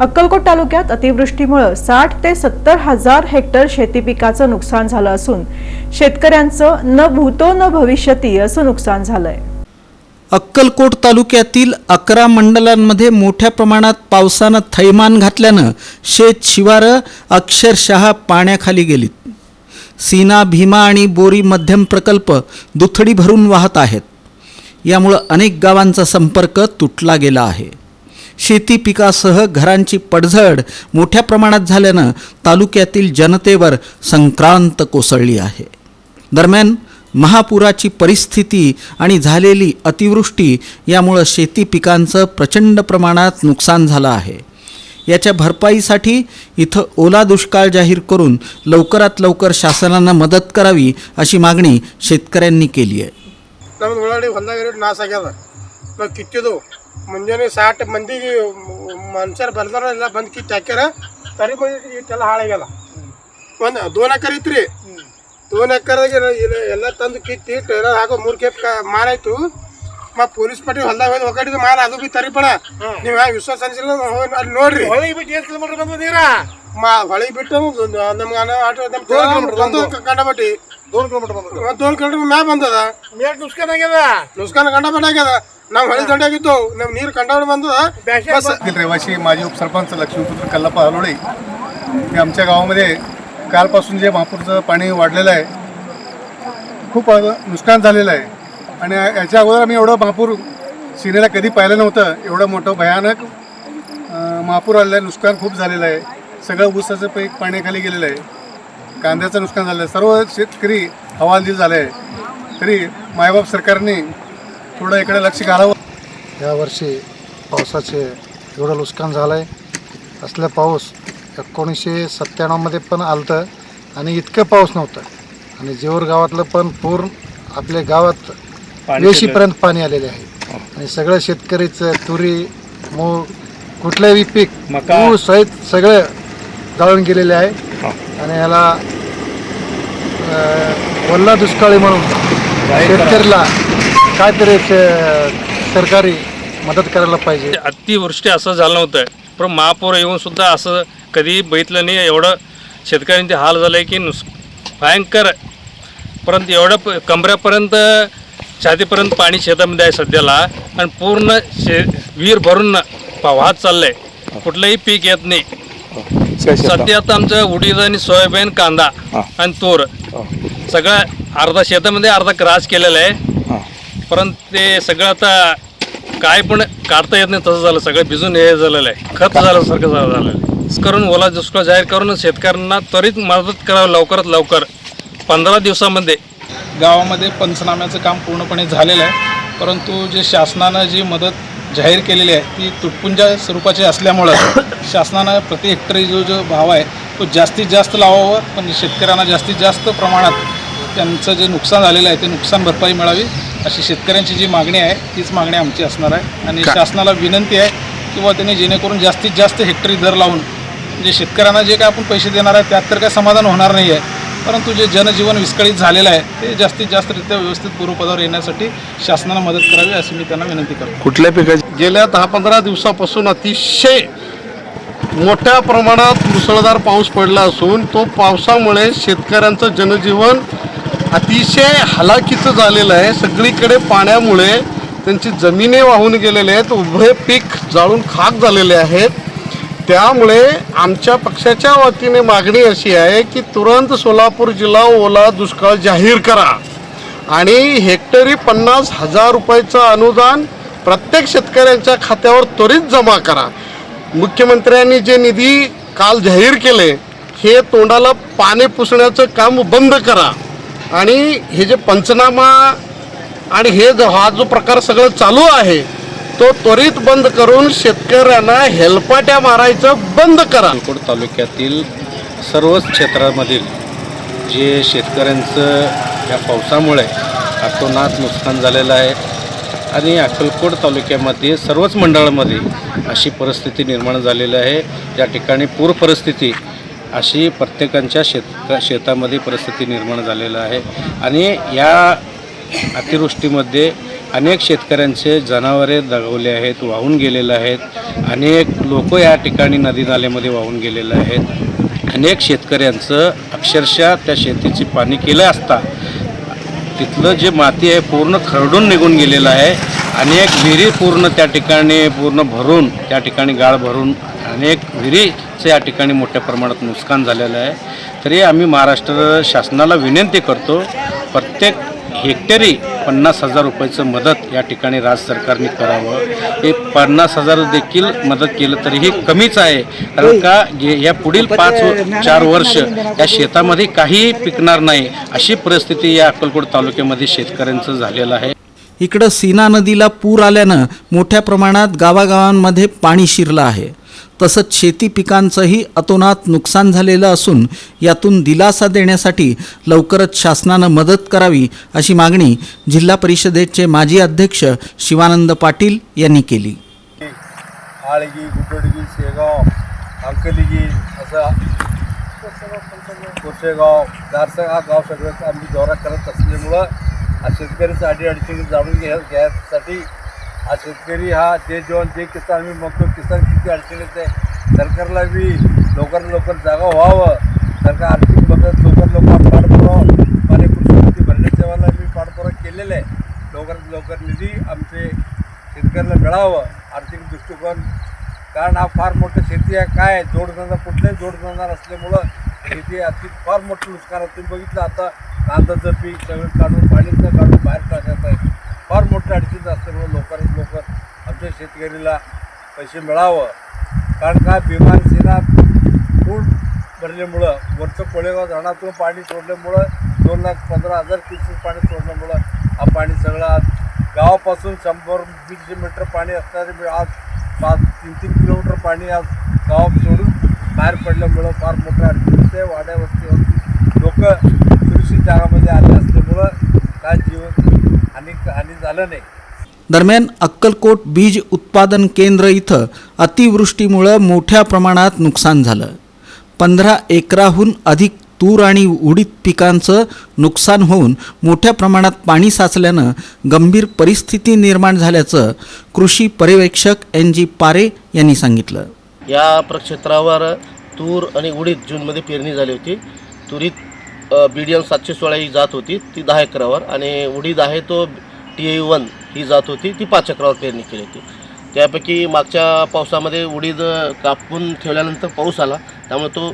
अक्कलकोट तालुक्यात अतिवृष्टीमुळे साठ ते सत्तर हजार हेक्टर शेती पिकाचं नुकसान झालं असून शेतकऱ्यांचं न भूतो न भविष्यती असं नुकसान झालंय. अक्कलकोट तालुक्यातील अकरा मंडलांमध्ये मोठ्या प्रमाणात पावसानं थैमान घातल्यानं शेत शिवारं अक्षरशः पाण्याखाली गेलीत. सीना भीमा आणि बोरी मध्यम प्रकल्प दुथडी भरून वाहत आहेत. यामुळं अनेक गावांचा संपर्क तुटला गेला आहे. शेती पिकासह घरांची पडझड मोठ्या प्रमाणात झाल्यानं तालुक्यातील जनतेवर संक्रांत कोसळली आहे. दरम्यान महापुराची परिस्थिती आणि झालेली अतिवृष्टी यामुळं शेती पिकांचं प्रचंड प्रमाणात नुकसान झालं आहे. याच्या भरपाईसाठी इथं ओला दुष्काळ जाहीर करून लवकरात लवकर शासनानं मदत करावी अशी मागणी शेतकऱ्यांनी केली आहे. ಮುಂಜಾನೆ ಸಾಟ್ ಮಂದಿಗೆ ಮನುಷ್ಯರು ಬರ್ದಾರ ಎಲ್ಲ ಬಂದು ಕಿತ್ತು ಹಾಕ್ಯಾರ ತರಿ ಬಂದಿತ್ತು ಇಷ್ಟೆಲ್ಲ ಹಾಳಾಗ್ಯದ. ಒಂದು ದೋನ್ ಎಕರೆ ಇತ್ತು ರೀ ಎಲ್ಲ ತಂದು ಕಿತ್ತು ಟೈಲರ್ ಹಾಕೋ ಮೂರು ಕೆಪ್ ಮಾರಾಯ್ತು ಮತ್ತು ಪೊಲೀಸ್ ಪಟ್ಟಿ ಹೊಲ್ದಾಗ ಹೋಗಿ ಒಗ್ಗಡಿದ ಮಾರ ಅದು ಬಿ ತರಿಪಣ ನೀವು ವಿಶ್ವಾಸ ಅನಿಸಿಲ್ಲ ಅಲ್ಲಿ ನೋಡ್ರಿ. ಹೊಳಿ ಬಿಟ್ಟು ಏನು ಕಿಲೋಮೀಟ್ರ್ ಬಂದು ಮಾ ಹೊಳಿ ಬಿಟ್ಟು ನಮ್ಗೆ ಕಂಡಬಟ್ಟಿ ದೋನ್ ಕಿಲೋಮೀಟ್ರ್ ಮ್ಯಾ ಬಂದದ. ಮೇಟ್ ನುಸ್ಕಾನ್ ಆಗ್ಯದ? ನುಸ್ಕಾನ್ ಕಂಡಬಟ್ಟಾಗ್ಯದ ನಾವು ಹೊಳಿ ದಂಡಾಗಿದ್ದು ನಮ್ಮ ನೀರು ಕಂಡಾವಳಿ ಬಂದದ ಬಸ್ येथील रहिवासी माजी उपसरपंच लक्ष्मीपुत्र कल्लाप्पा हलोळे हे आमच्या गावामध्ये कालपासून जे महापूरचं पाणी वाढलेलं आहे खूप अ, नुकसान झालेलं आहे आणि याच्या अगोदर आम्ही एवढं महापूर सिनेला कधी पाहिलं नव्हतं एवढं मोठं भयानक अ, महापूर आलेलं आहे नुकसान खूप झालेलं आहे सगळं ऊसाचं पीक पाण्याखाली गेलेलं आहे कांद्याचं नुकसान झालं आहे सर्व शेतकरी हवालदिल झाले आहे तरी मायबाप सरकारने थोडं इकडे लक्ष घालावं. यावर्षी पावसाचे एवढं नुकसान झालं आहे असलं पाऊस एकोणीसशे सत्त्याण्णवमध्ये पण आलतं आणि इतकं पाऊस नव्हतं. आणि जेऊर गावातलं पण पूर्ण आपल्या गावात वेशीपर्यंत पाणी आलेले आहे. आणि सगळं शेतकरीचं तुरी मूग कुठलंही पीक ऊस सहित सगळं जाळून गेलेले आहे. आणि याला ओला दुष्काळी म्हणून शेतकऱ्याला काहीतरी स- सरकारी मदत करायला पाहिजे. अतिवृष्टी असं झालं नव्हतं. पण महापूर येऊन सुद्धा असं कधी बघितलं नाही. एवढं शेतकऱ्यांचे हाल झालं आहे की नुस भयंकर. परंतु एवढं प कमऱ्यापर्यंत छातीपर्यंत पाणी शेतामध्ये आहे सध्याला. आणि पूर्ण शे विहीर भरून पा- वाहत चाललं आहे कुठलंही पीक येत नाही. सध्या आता आमचं उडीद आणि सोयाबीन कांदा आणि तूर सगळं अर्धा शेतामध्ये अर्धा क्रास केलेला आहे. परंतु ते सगळं आता काय पण काढता येत नाही तसं झालं. सगळं भिजून हे झालेलं आहे. खत झाल्यासारखं झालं झालेलं आहे करून ओला दुष्काळ जाहीर करून शेतकऱ्यांना त्वरित मदत करावं लवकरात लवकर. पंधरा दिवसामध्ये. गावामध्ये पंचनाम्याचं काम पूर्णपणे झालेलं आहे. परंतु जे शासनानं जी मदत जाहीर केलेली आहे ती तुटपुंजा स्वरूपाची असल्यामुळं शासनानं प्रति हेक्टरी जो जो भाव आहे तो जास्तीत जास्त लावावं. पण शेतकऱ्यांना जास्तीत जास्त प्रमाणात त्यांचं जे नुकसान झालेलं आहे ते नुकसान भरपाई मिळावी. अशी शेतकऱ्यांची जी मागणी आहे तीच मागणी आमची असणार आहे. आणि शासनाला विनंती आहे किंवा त्यांनी जेणेकरून जास्तीत जास्त हेक्टरी दर लावून जे शेतकऱ्यांना जे काय आपण पैसे देणार आहे त्यात तर काय समाधान होणार नाही आहे. परंतु जे जनजीवन विस्कळीत झालेलं आहे ते जास्तीत जास्तरित्या व्यवस्थित पूर्वपदावर येण्यासाठी शासनानं मदत करावी अशी मी त्यांना विनंती करतो. कुठल्या पिकाची? गेल्या दहा पंधरा दिवसापासून अतिशय मोठ्या प्रमाणात मुसळधार पाऊस पडला असून तो पावसामुळे शेतकऱ्यांचं जनजीवन अतिशय हलाखीचं झालेलं आहे. सगळीकडे पाण्यामुळे त्यांची जमिनी वाहून गेलेले आहेत. उभे पीक जाळून खाक झालेले आहेत. त्यामुळे आमच्या पक्षाच्या वतीने मागणी अशी आहे की तुरंत सोलापूर जिल्हा ओला दुष्काळ जाहीर करा. आणि हेक्टरी पन्नास हजार रुपयाचं अनुदान प्रत्येक शेतकऱ्यांच्या खात्यावर त्वरित जमा करा. मुख्यमंत्र्यांनी जे निधी काल जाहीर केले हे तोंडाला पाणी पुसण्याचं काम बंद करा. आणि हे जे पंचनामा आणि हे जो हा जो प्रकार सगळं चालू आहे तो त्वरित बंद करून शेतकऱ्यांना हेलपाट्या मारायचं बंद करा. अकोट तालुक्यातील सर्वच क्षेत्रामधील जे शेतकऱ्यांचं या पावसामुळे अतोनात नुकसान झालेलं आहे आणि अक्कलकोट तालुक्यामध्ये सर्वच मंडळामध्ये अशी परिस्थिती निर्माण झालेली आहे. या ठिकाणी पूर परिस्थिती अशी प्रत्येकांच्या शेत शेतामध्ये परिस्थिती निर्माण झालेलं आहे. आणि या अतिवृष्टीमध्ये अनेक शेतकऱ्यांचे जनावरे दगावले आहेत वाहून गेलेले आहेत. अनेक लोक या ठिकाणी नदी नाल्यामध्ये वाहून गेलेले आहेत. अनेक शेतकऱ्यांचं अक्षरशः त्या शेतीची पाणी केलं असता तिथलं जे माती आहे पूर्ण खरडून निघून गेलेलं आहे. अनेक विहिरी पूर्ण त्या ठिकाणी पूर्ण भरून त्या ठिकाणी गाळ भरून अनेक विहिरीचं या ठिकाणी मोठ्या प्रमाणात नुकसान झालेलं आहे. तरी आम्ही महाराष्ट्र शासनाला विनंती करतो प्रत्येक हेक्टरी पन्नास हजार रुपयाचं मदत या ठिकाणी राज्य सरकारने करावं. हे पन्नास हजार देखील मदत केलं तरीही कमीच आहे. कारण का जे या पुढील पाच चार वर्ष या शेतामध्ये काहीही पिकणार नाही. अशी परिस्थिती या अक्कलकोट तालुक्यामध्ये शेतकऱ्यांचं झालेलं आहे. इकडं सीना नदीला पूर आल्यानं मोठ्या प्रमाणात गावागावांमध्ये पाणी शिरलं आहे. तसंच शेती पिकांचंही अतोनात नुकसान झालेलं असून यातून दिलासा देण्यासाठी लवकरच शासनानं मदत करावी अशी मागणी जिल्हा परिषदेचे माजी अध्यक्ष शिवानंद पाटील यांनी केली. आळगी गुटडगी शेगाव अंकलिगी असं कोसेगाव दारसा हा गाव सगळं आम्ही दौरा करत असल्यामुळं शेतकऱ्याचं अडी अडचणी जाणून घ्या घ्यायसाठी हा शेतकरी हा जे जेवण जे किसान आम्ही म्हणतो किसान किती अडचणीत आहे. सरकारला बी लवकरात लवकर जागा व्हावं. सरकार आर्थिक मदत लवकर लवकर पाठपुरावा आणि कृषी भरण्याच्या वेळेला मी पाठपुरावा केलेला आहे. लवकरात लवकर निधी आमचे शेतकऱ्याला मिळावं. आर्थिक दृष्टिकोन कारण हा फार मोठं शेती आहे. काय जोडधंदा कुठलाही जोडधंदा नसल्यामुळं शेती अति फार मोठं नुकसान आहे. तुम्ही बघितलं आता कांद्याचं पीक सगळं काढून पाणीचं काढून बाहेर टाकत आहे. फार मोठं अडचणीत असल्यामुळं हो लवकरात लवकर. आमच्या शेतकरीला पैसे मिळावं. कारण का? विमान सेना पूर भरल्यामुळं वरचं कोळेगाव धरणातून पाणी सोडल्यामुळं दोन लाख पंधरा हजार क्युसेक पाणी सोडल्यामुळं हा पाणी सगळं आज गावापासून शंभर दीडशे मीटर पाणी असणारे आज पाच तीन तीन किलोमीटर पाणी आज गावात सोडून बाहेर पडल्यामुळं फार मोठ्या अडचणीत आहे वाड्या वस्तीवरती लोक सुरक्षित जागामध्ये आले असल्यामुळं काय जीवन हानी हानी झालं नाही. दरम्यान अक्कलकोट बीज उत्पादन केंद्र इथं अतिवृष्टीमुळं मोठ्या प्रमाणात नुकसान झालं. पंधरा एकराहून अधिक तूर आणि उडीद पिकांचं नुकसान होऊन मोठ्या प्रमाणात पाणी साचल्यानं गंभीर परिस्थिती निर्माण झाल्याचं कृषी पर्यवेक्षक एन जी पारे यांनी सांगितलं. या प्रक्षेत्रावर तूर आणि उडीद जूनमध्ये पेरणी झाली होती. तुरीत बी डी एम सातशे सोळा ही जात होती ती दहा एकरावर. आणि उडीद आहे तो टी ए वन ही जात होती ती पाच एकरावर पेरणी केली होती. त्यापैकी मागच्या पावसामध्ये उडीद कापून ठेवल्यानंतर पाऊस आला त्यामुळे तो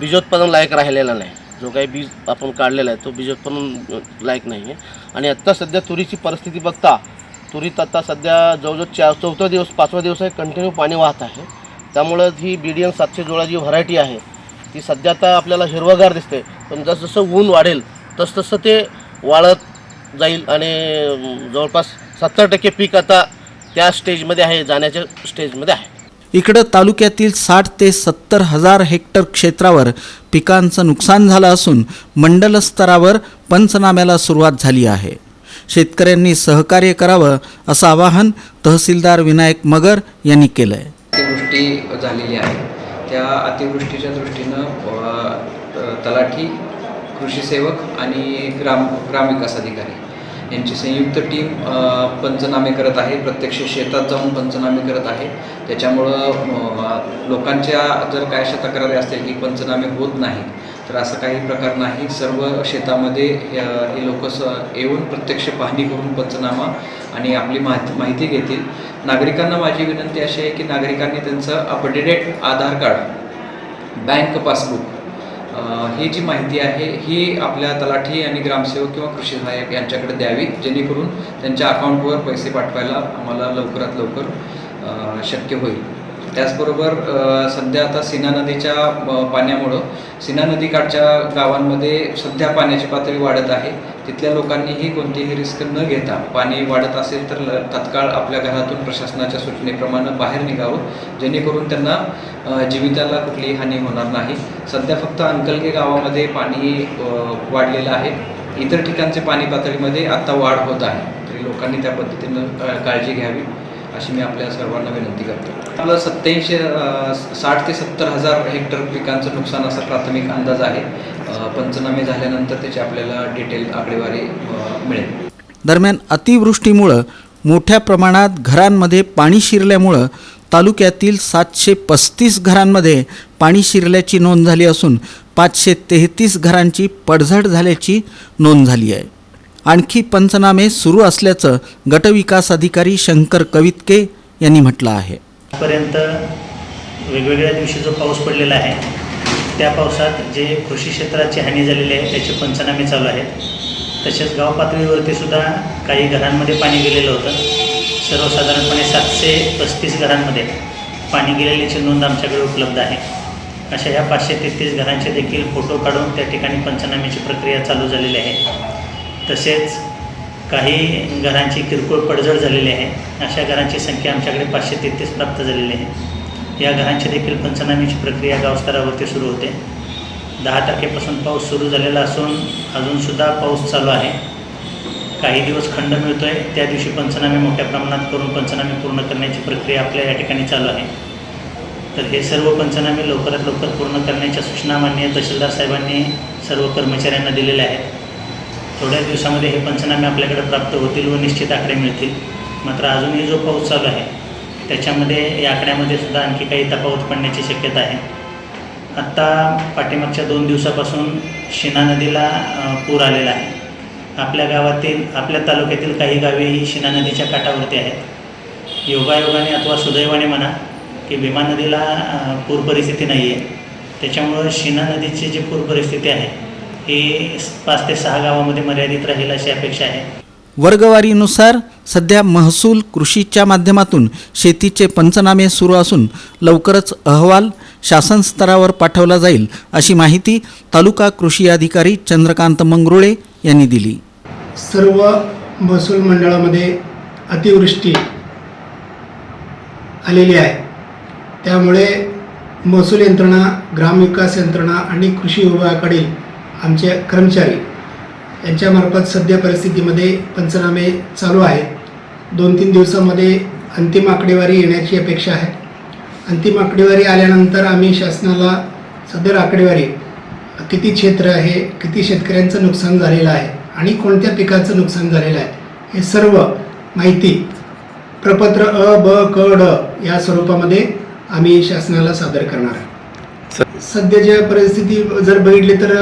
बीजोत्पादन लायक राहिलेला नाही. जो काही बीज आपण काढलेला आहे तो बीजोत्पादन लायक नाही आहे. आणि आत्ता सध्या तुरीची परिस्थिती बघता तुरीत आता सध्या जवळजवळ चार चौथा दिवस पाचवा दिवस आहे कंटिन्यू पाणी वाहत आहे. त्यामुळं ही बी डी एम सातशे जोळा जी व्हरायटी आहे ती सध्या आता आपल्याला हिरवगार दिसते. पण जसं जसं ऊन वाढेल तसं तसं ते वाळत जाईल आणि जवळपास सत्तर टक्के पीक आता त्या स्टेजमध्ये आहे जाण्याच्या स्टेजमध्ये आहे. इकडं तालुक्यातील साठ ते सत्तर हजार हेक्टर क्षेत्रावर पिकांचं नुकसान झालं असून मंडल स्तरावर पंचनाम्याला सुरुवात झाली आहे. शेतकऱ्यांनी सहकार्य करावं असं आवाहन तहसीलदार विनायक मगर यांनी केलं आहे अतिवृष्टी झालेली आहे. त्या अतिवृष्टीच्या दृष्टीनं तलाठी कृषी सेवक आणि ग्राम ग्रामविकास अधिकारी. यांची संयुक्त टीम पंचनामे करत आहे. प्रत्यक्ष शेतात जाऊन पंचनामे करत आहे. त्याच्यामुळं लोकांच्या जर काय अशा तक्रारी असतील की पंचनामे होत नाही तर असं काही प्रकार नाही. सर्व शेतामध्ये हे लोक स येऊन प्रत्यक्ष पाहणी करून पंचनामा आणि आपली माहिती माहिती घेतील. नागरिकांना माझी विनंती अशी आहे की नागरिकांनी त्यांचं updated Aadhaar card bank passbook ही जी माहिती आहे ही आपल्या तलाठी आणि ग्रामसेवक किंवा कृषी सहाय्यक यांच्याकडे द्यावी जेणेकरून त्यांच्या अकाउंटवर पैसे पाठवायला आम्हाला लवकरात लवकर शक्य होईल. त्याचबरोबर सध्या आता सीना नदीच्या पाण्यामुळं सीना नदीकाठच्या गावांमध्ये सध्या पाण्याची पातळी वाढत आहे. तिथल्या लोकांनीही कोणतीही रिस्क न घेता पाणी वाढत असेल तर ल- आपल्या घरातून प्रशासनाच्या सूचनेप्रमाणे बाहेर निघावं. जेणेकरून त्यांना जीविताला कुठलीही हानी होणार नाही. सध्या फक्त अंकलगे गावामध्ये पाणी वाढलेलं आहे. इतर ठिकाणचे पाणी पातळीमध्ये आत्ता वाढ होत आहे. तरी लोकांनी त्या पद्धतीनं काळजी घ्यावी. अशी मी आपल्या सर्वांना विनंती करतो. आपलं सत्याऐंशी साठ ते सत्तर हजार हेक्टर पिकांचं नुकसान असा प्राथमिक अंदाज आहे. पंचनामे झाल्यानंतर त्याची आपल्याला डिटेल आकडेवारी मिळेल. दरम्यान अतिवृष्टीमुळं मोठ्या प्रमाणात घरांमध्ये पाणी शिरल्यामुळं तालुक्यातील सातशे पस्तीस घरांमध्ये पाणी शिरल्याची नोंद झाली असून पाचशे तेहतीस घरांची पडझड झाल्याची नोंद झाली आहे. आणखी पंचनामे सुरू असल्याचं गटविकास अधिकारी शंकर कवितके यांनी म्हटलं आहे. आजपर्यंत वेगवेगळ्या दिवशी जो पाऊस पडलेला आहे त्या पावसात जे कृषी क्षेत्राची हानी झालेली आहे त्याचे पंचनामे चालू आहेत. तसेच गाव पातळीवरती सुद्धा काही घरांमध्ये पाणी गेलेलं होतं. सर्वसाधारणपणे सातशे पस्तीस घरांमध्ये पाणी गेलेल्याची नोंद आमच्याकडे उपलब्ध आहे. अशा ह्या पाचशे तेहतीस घरांचे देखील फोटो काढून त्या ठिकाणी पंचनाम्याची प्रक्रिया चालू झालेली आहे. तसेच काही घरांची किरकोळ पडझड झालेली आहे. अशा घरांची संख्या आमच्याकडे पाचशे तेहतीस प्राप्त झालेली आहे. या घरांची देखील पंचनाम्याची प्रक्रिया गावस्तरावरती सुरू होते. दहा तारखेपासून पाऊस सुरू झालेला असून अजूनसुद्धा पाऊस चालू आहे. काही दिवस खंड मिळतो आहे त्या दिवशी पंचनामे मोठ्या प्रमाणात करून पंचनामे पूर्ण करण्याची प्रक्रिया आपल्या या ठिकाणी चालू आहे. तर हे सर्व पंचनामे लवकरात लवकर पूर्ण करण्याच्या सूचना माननीय तहसीलदार साहेबांनी सर्व कर्मचाऱ्यांना दिलेल्या आहेत. थोड्याच दिवसामध्ये हे पंचनामे आपल्याकडे प्राप्त होतील व निश्चित आकडे मिळतील. मात्र अजूनही जो पाऊस चालू आहे त्याच्यामध्ये या आकड्यामध्ये सुद्धा आणखी काही तफावत पडण्याची शक्यता आहे. आत्ता पाठीमागच्या दोन दिवसापासून शिना नदीला पूर आलेला आहे. आपल्या गावातील आपल्या तालुक्यातील काही गावे ही शिना नदीच्या काठावरती आहेत. योगायोगाने अथवा सुदैवाने म्हणा की भीमा नदीला पूर परिस्थिती नाही आहे त्याच्यामुळं शिना नदीची जी पूर परिस्थिती आहे ही पाच ते सहा गावामध्ये मर्यादित राहील अशी अपेक्षा आहे. वर्गवारीनुसार सध्या महसूल कृषीच्या माध्यमातून शेतीचे पंचनामे सुरू असून लवकरच अहवाल शासन स्तरावर पाठवला जाईल अशी माहिती तालुका कृषी अधिकारी चंद्रकांत मंगरुळे यांनी दिली. सर्व महसूल मंडळामध्ये अतिवृष्टी आलेली आहे. त्यामुळे महसूल यंत्रणा ग्रामविकास यंत्रणा आणि कृषी विभागाकडील आमचे कर्मचारी यांच्यामार्फत सध्या परिस्थितीमध्ये पंचनामे चालू आहेत. दोन तीन दिवसामध्ये अंतिम आकडेवारी येण्याची अपेक्षा आहे. अंतिम आकडेवारी आल्यानंतर आम्ही शासनाला सदर आकडेवारी किती क्षेत्र आहे किती शेतकऱ्यांचं नुकसान झालेलं आहे आणि कोणत्या पिकाचं नुकसान झालेलं आहे हे सर्व माहिती प्रपत्र अ ब क ड या स्वरूपामध्ये आम्ही शासनाला सादर करणार आहे सध्याच्या परिस्थिती जर बघितली तर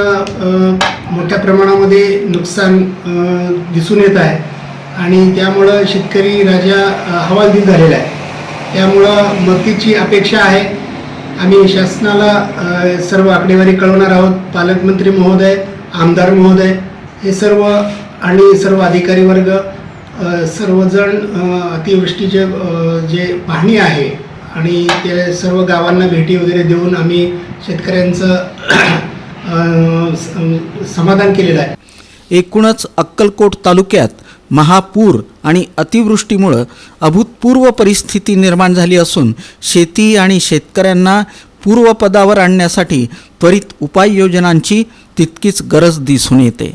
मोठ्या प्रमाणामध्ये नुकसान दिसून येत आहे. आणि त्यामुळं शेतकरी राजा हवालदिल झालेला आहे. त्यामुळं मदतीची अपेक्षा आहे. आम्ही शासनाला सर्व आकडेवारी कळवणार आहोत. पालकमंत्री महोदय आमदार महोदय हे सर्व आणि सर्व अधिकारी वर्ग सर्वजण अतिवृष्टीचे जे पाहणी आहे आणि ते सर्व गावांना भेटी वगैरे देऊन आम्ही शेतकऱ्यांचं समाधान केलेलं आहे. एकूणच अक्कलकोट तालुक्यात महापूर आणि अतिवृष्टीमुळं अभूतपूर्व परिस्थिती निर्माण झाली असून शेती आणि शेतकऱ्यांना पूर्वपदावर आणण्यासाठी त्वरित उपाययोजनांची तितकीच गरज दिसून येते.